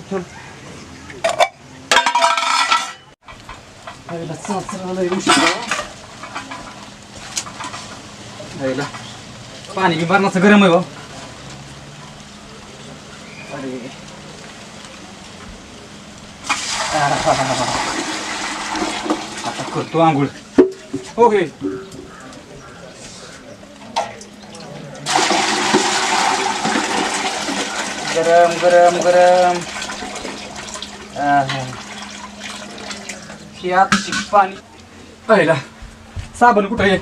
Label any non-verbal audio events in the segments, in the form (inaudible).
ते मागे आईला सासराला उशीर झाला. आईला पाणी बी मारण्याचं गरम आहे बा अरे. आता करतो आंघोळ. हो ओके गरम गरम गरम. ही आताची पाणी पहिला साबण कुठं आहे?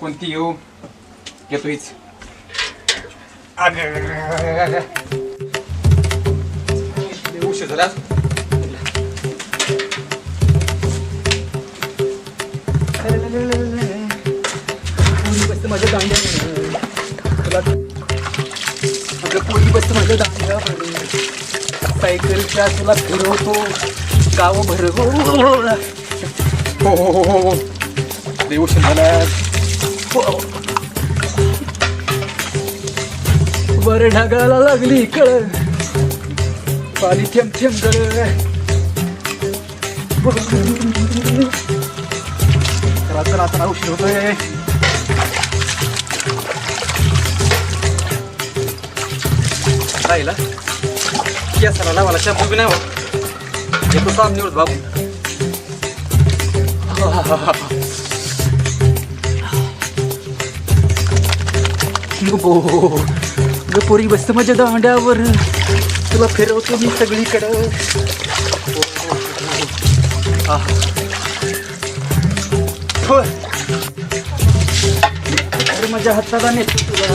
कोणती येऊ घेतो हीच. अगं. लय उशीर झाला आज. पोरी पोरी बसते माझ्या. सायकलच्या तुला फिरवतो. गाव भर हो हो हो हो झाला हो. वर ढगाला लागली कळ पाणी थेंब थेंब गळ चला चला उशीर होतोय. राहिला? केसाला लावायला शॅम्पू बी नाही होत. येतो निवड बाबू. गो गपोरी बसत माझ्या दांड्यावर. तुला फिरवतो मी सगळीकडं. होय. अरे माझ्या हाताला नेतो तुला.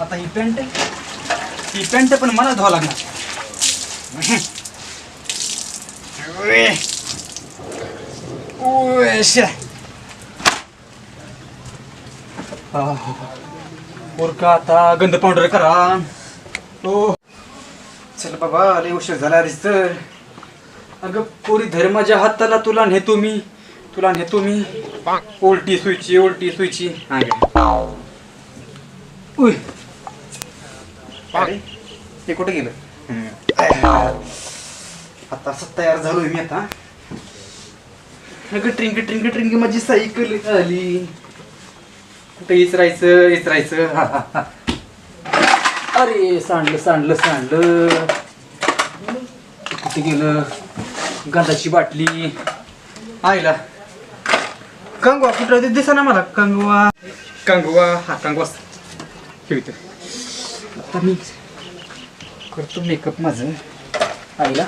आता ही पॅन्ट ही पॅन्ट पण मला धुवा लागणार. उरका आता गंध पावडर करा. हो चल बाबा लय उशीर झाला रे तर अगं पोरी धर्माच्या हाताला तुला नेतो मी तुला नेतो मी उलटी सुईची उलटी सुईची. उय. अरे ते कुठे गेलं? आता असं तयार झालोय मी आता. अगं ट्रिंक ट्रिंक ट्रिंक माझी सायकल आली. कुठे इचरायचं इचरायचं हा, (laughs) हा, हा. अरे सांडलं सांडलं सांडलं. कुठे गेलं? गंधाची बाटली. आईला. कंगवा कुठं? दिसा ना मला. कंगवा. कंगवा. हा कंगवा ठेवतो आता मी करतो मेकअप माझं. आईला.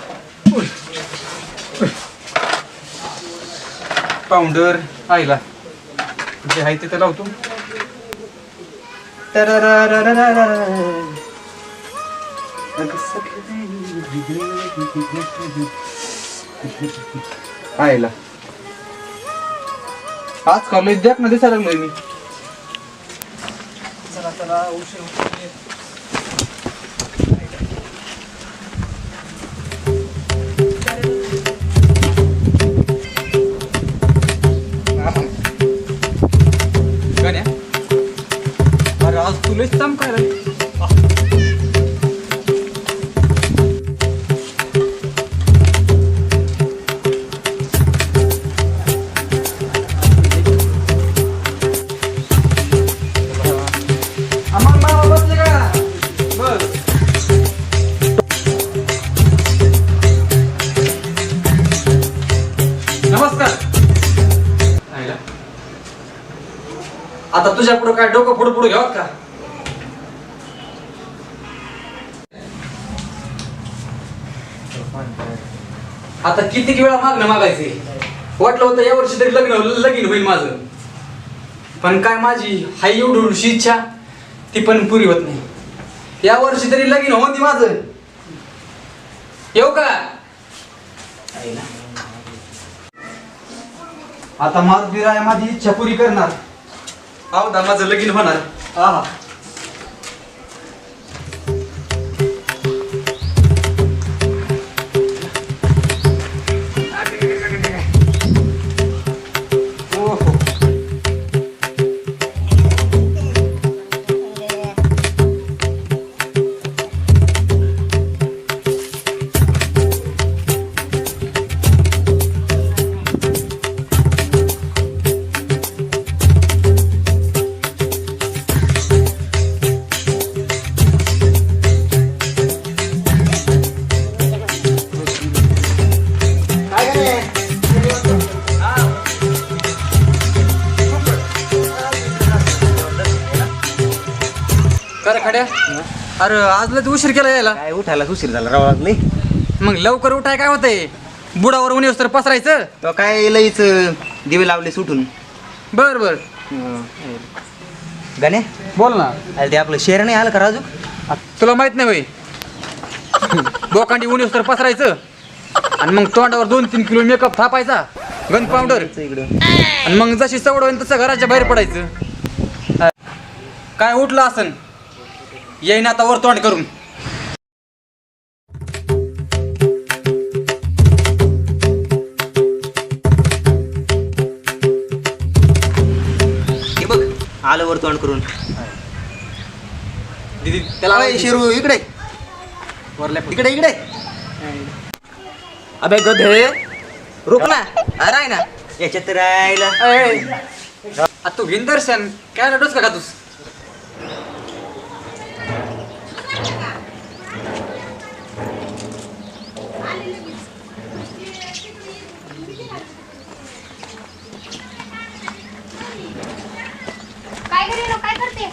पावडर आईला. जे आहे ते लावतो. आईला. आज कॉलेज द्या नदी चालेल मी. चला चला उशीर आता तुझ्या पुढे काय डोकं पुढे पुढे घ्यावं का? आता किती वेळा मागणं मागायचे? वाटलं होतं या वर्षी तरी लग्न लगीन होईल माझं. पण काय माझी हाय एवढी इच्छा ती पण पुरी होत नाही. या वर्षी तरी लगीन हो ती माझं. येऊ का? आता माझ बिराय माझी इच्छा पुरी करणार. अहो दा माझं लगीन होणार. हा हा. अरे आज लय उशीर केला यायला. काय उठायला उशीर झाला राव नाही मग लवकर उठाय काय होतंय? बुडावर उन्ही तर पसरायचं? तो काय लईच दिवे लावले सुटून बर बर. गाणे बोल ना. अरे ते आपलं शेर नाही आलं का राजू? तुला माहीत नाही होय. बोकांडी उन्ही तर पसरायचं. आणि मग तोंडावर दोन तीन किलो मेकअप थापायचा. गन पावडर इकडं. आणि मग जशी सवड होईल तसं घराच्या बाहेर पडायचं. काय उठलं असन? येईन आता वर तोंड करून. हे बघ आलं वर तोंड करून. दीदी त्याला शेरू इकडे. वरल्या इकडे इकडे. अबे गधे. रुक ना. अरे आहे ना. याच्यात राहिला. आ, तू घेईन दर्शन काय रडूस का तूस काय करे रे, काय करते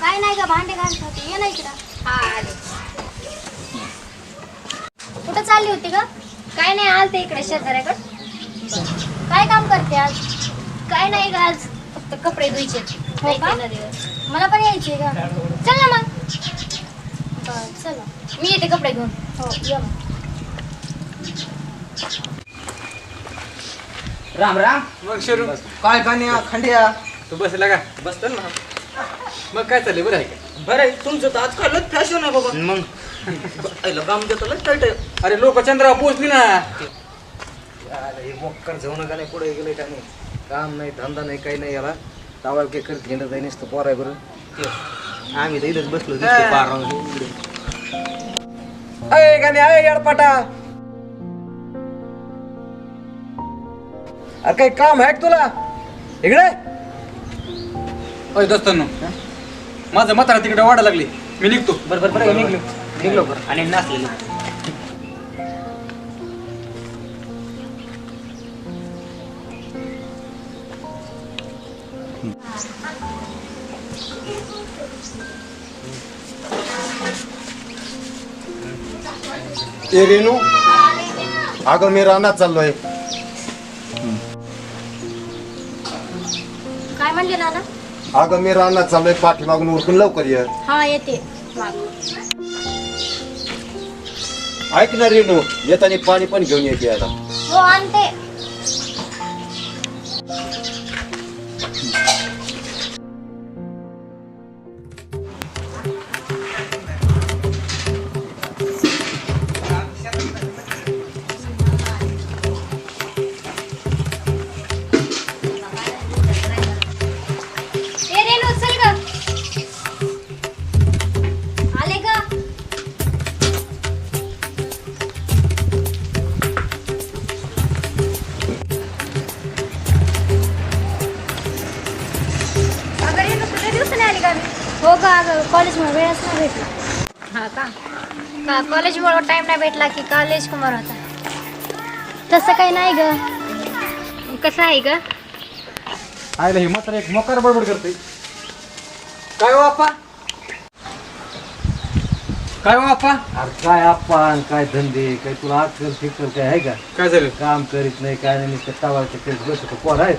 काय नाही का भांडे घालत होते. ये ना इकडं. हा आले. कुठं चालली होती ग? काय नाही आलते इकडे शेजाऱ्याकडे. काय काम करते आज? काय नाही ग आज फक्त कपडे धुयचे. हो का? मला पण यायचे का चल ना मग. बरं, चला. मी येते कपडे घेऊन. हो ये मग. राम राम. मग शिरू. काय गाण्या खंड्या? तू बसला का? बसतो ना. मग काय चाललंय? बरं आहे का? बरं आहे, तुमचं तर आजकाल फॅशन आहे बाबा. मग? आईला काम देतो लय टाईट आहे. अरे लोक चंद्रावर पोहोचली ना. हे मोक्कर जाऊ नका नाही? पुढे गेले का नाही? काम नाही धंदा नाही काही नाही याला. टावाल काही करत घेणं जाई नुसतं पोराय बरं. आम्ही तर इथंच बसलो राहून इकडे. अय गाणे अय याडपाटा. अरे काही काम आहे का तुला? इकडे. अय दोस्तांनो. माझं म्हातारा तिकडे वाढा लागली. मी निघतो. बरं बरं बरं निघलो. निघलो बरं. आणि नाचलेलो. ए रेणू अगं मी रानात चाललोय. अगं मी रानात चाललोय पाठीमागून उरकून लवकर ये. हा येते. ऐक ना रेणू येताना पाणी पण घेऊन येते याला हो आणते. भेटला हा का? कॉलेजमुळे टाईम नाही भेटला की कॉलेज कुमार होता? तसं काही नाही ग. कसं आहे ग? आयला ही एक मोकार बडबड करते. काय हो आप्पा? काय हो आप्पा? अरे काय आपण काय धंदे काय तुला अक्कल फिक्कल काय आहे का? काय झालं? काम करीत नाही काय नाही नुसतं टावायचं करीत बसतो पोर आहेत?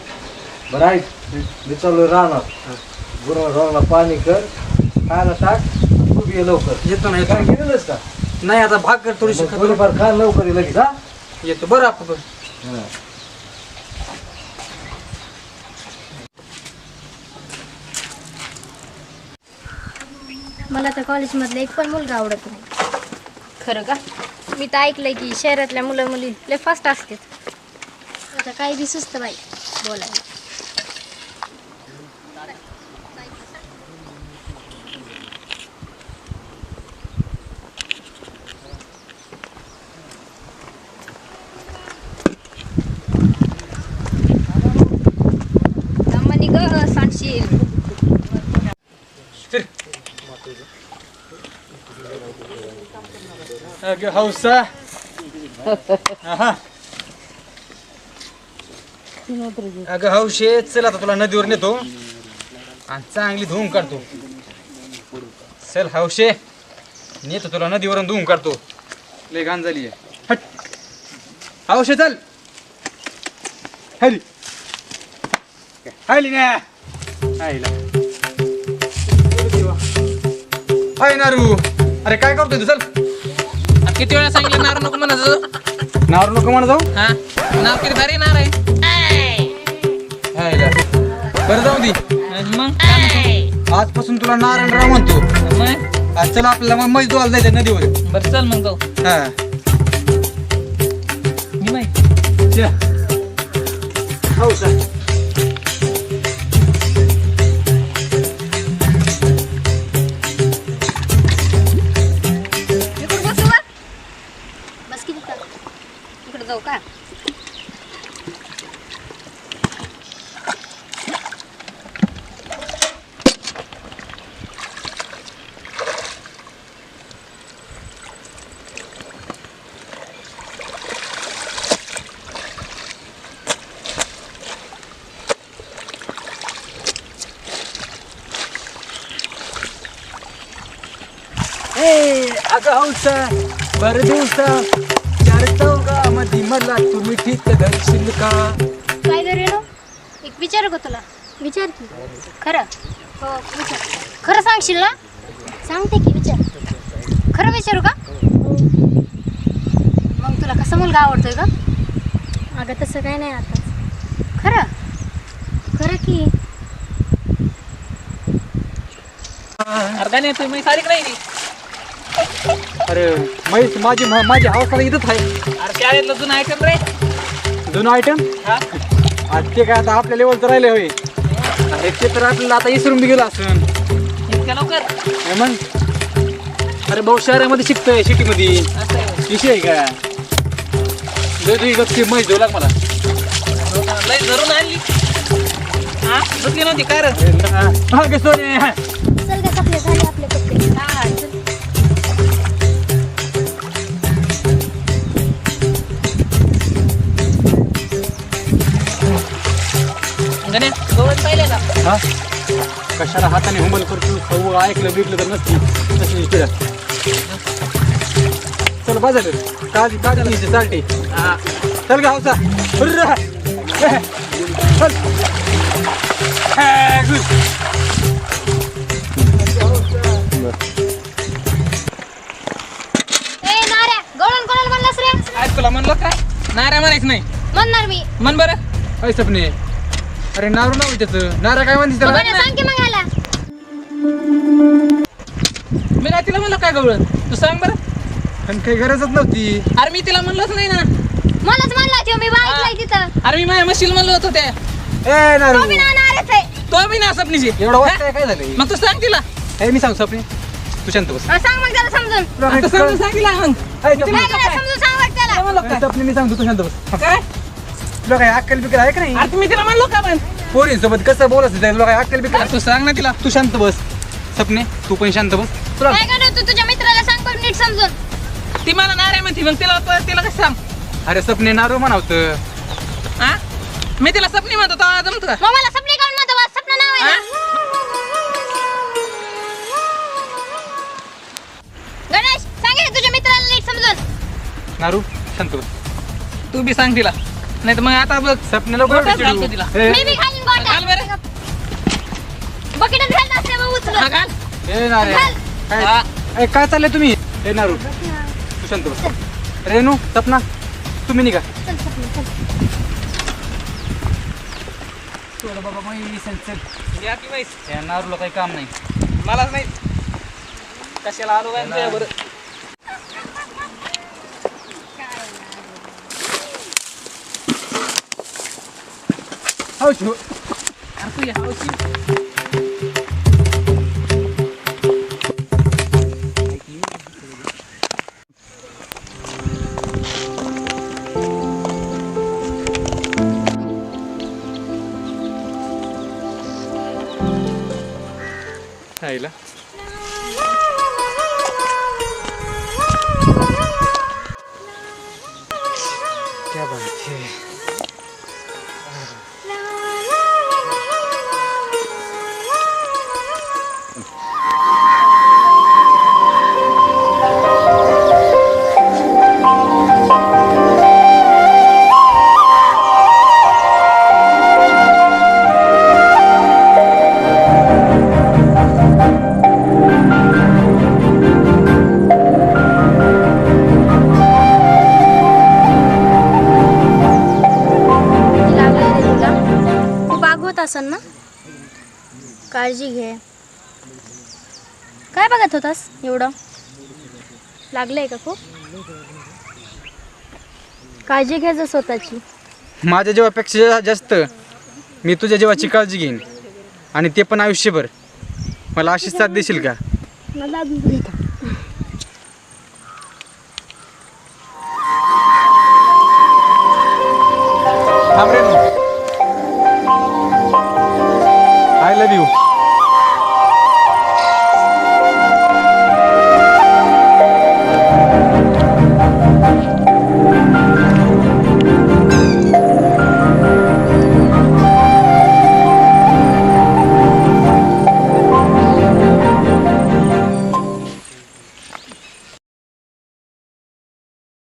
बरं आहे मी चाललोय रानात. गुरु रानाला पाणी कर. खायला टाक. तू ये लवकर. येतो नाही काय गेलेलंस का? नाही आता भाग कर थोडीशी मग थोडंफार खा लवकर ये लगेच हा? येतो. बरं आपण हा. मला तर कॉलेजमधलं एक पण मुलगा आवडत नाही. खरं का? मी तर ऐकलंय की शहरातल्या मुलं मुली लय फास्ट असतात. आता काही बी सुस्त बाई. बोलायला अगं हौसा. आहा. अगं हौशे चल आता तुला नदीवर नेतो. आणि चांगली धुवून काढतो. चल हौशे. नेतो तुला नदीवरून धुवून काढतो. लय घाण झाली हट. हौशे चल. हली हली ना. हाय नारू. अरे काय करतोय तू? चल. किती वेळा सांगितलं नार नको म्हणायचं नारू नको म्हणा जाऊ. हा? नाव किती भारी नार आहे. हायला बरं जाऊ दे. आणि मग काय म्हणतो? आजपासून तुला नारायणराव म्हणतो. मग? आज चला आपल्याला मग मैस धुवायला जायचं नदीवर. बरं चल मग जाऊ. हा. मी माहिती चला. हो सर बरं दिवसा चार चौगा मध्ये मला तुम्ही ठीक धरशील का? काय करू नो एक विचारू का तुला. विचार की. खरं? हो विचार. खरं सांगशील ना? सांगते की विचार. खरं विचारू का? मग तुला कसा मुलगा आवडतोय का अगं तसं काय नाही आता. खरं? खरं की. अरे काय नाही तुम्ही सारी नाही. अरे म्हैस माझी माझी हौसाला इथंच आहे अरे येतलं जुनं आयटम रे दोन आयटम हा आज ते काय आता आपल्या लेवलचं राहिले होय अरे ते तर आपल्याला आता इसरून बी गेलं असन इतक्या लवकर हे मग अरे भाऊ शहरामध्ये शिकतोय सिटीमध्ये असं आहे. विषय आहे का लय तुझी गपची म्हैस देऊ लाग मला हो का? लय धरून आणली हा धुतली नव्हती काय रे हा सोने गण्या गवत पाहिले का? हा? कशाला हाताने हुमल करतो? सव ऐकलं बिकलं तर नसती. तशी इकडं चल बाजार काळजी काळजी घ्यायची चालते. हा. चल का हौसा. हुर्रा. चल. ए, गुड. ए नाऱ्या गवळण कोणाला म्हणलास रे? काय तुला म्हणलं काय? नाही रे म्हणायचं नाही. म्हणणार मी. म्हण बरं. अय सपने अरे नारू नाव त्याचं. नारा काय म्हणते त्याला? गण्या सांग की मग मी काय तिला म्हणलं काय गवळण? तू सांग बरं. पण काही गरजच नव्हती. अरे मी तिला म्हणलंच नाही ना. मलाच म्हणला ठेव मी बाईकलाय तिथं. अरे मी माझ्या मशीन म्हणलं होतं ते. ए नारू. तो बी ना नारच आहे. तो बी ना सपनीची एवढं वाटतंय काय झालं मग तू सांग तिला. ए मी सांग सपने. तू शांत बस. हा, सांग मग त्याला समजून. तुला काही आता समजून कळ- सांग तिला मग. ए, समजून सांग त्याला. काय? मी सांगतो तू शांत बस. काय? तुला काय अक्कल बिकल आहे का नाही? अरे तुम्ही तिला म्हणलो का पण? पोरींसोबत कसं बोलायचं तुला काय अक्कल बिकल? तू सांग ना तिला तू शांत बस. सपने तू पण शांत बस. तुला काय गण्या तू तुझ्या मित्राला सांग पण नीट समजून. ती मला नारे म्हणते मग तिला तिला कसं सांग? अरे सपने नारू म्हणावतं. हा मी तिला सपनी म्हणतो तो जमत का? मग मला सपने काढून म्हणतो सपना नाव आहे ना. गणेश सांग हे तुझ्या मित्राला नीट समजून. नारू शांत बस. तू बी सांग तिला. नाही तर मग आता बघ सपनेला घालतो. ए, मी बी घाल गोट्या बरं बकेटच घालत असते मग हा उचलून घाल. ए नारे. काय? ए, काय चाललंय तुम्ही? ए नारू. तू शांत बस. रेणू सपना तुम्ही निघा. चल सपना चल. सोड बाबा या की माहीत या नारूला काही काम नाही. मलाच माहीत. कशाला आलो काय तुझ्या बरं हो शिव आईला क्या लागलंय का खूप? काळजी घे जा स्वतःची. माझ्या जीवापेक्षा जास्त मी तुझ्या जीवाची काळजी घेईन. आणि ते पण आयुष्यभर. मला अशीच साथ देशील का? मला अजून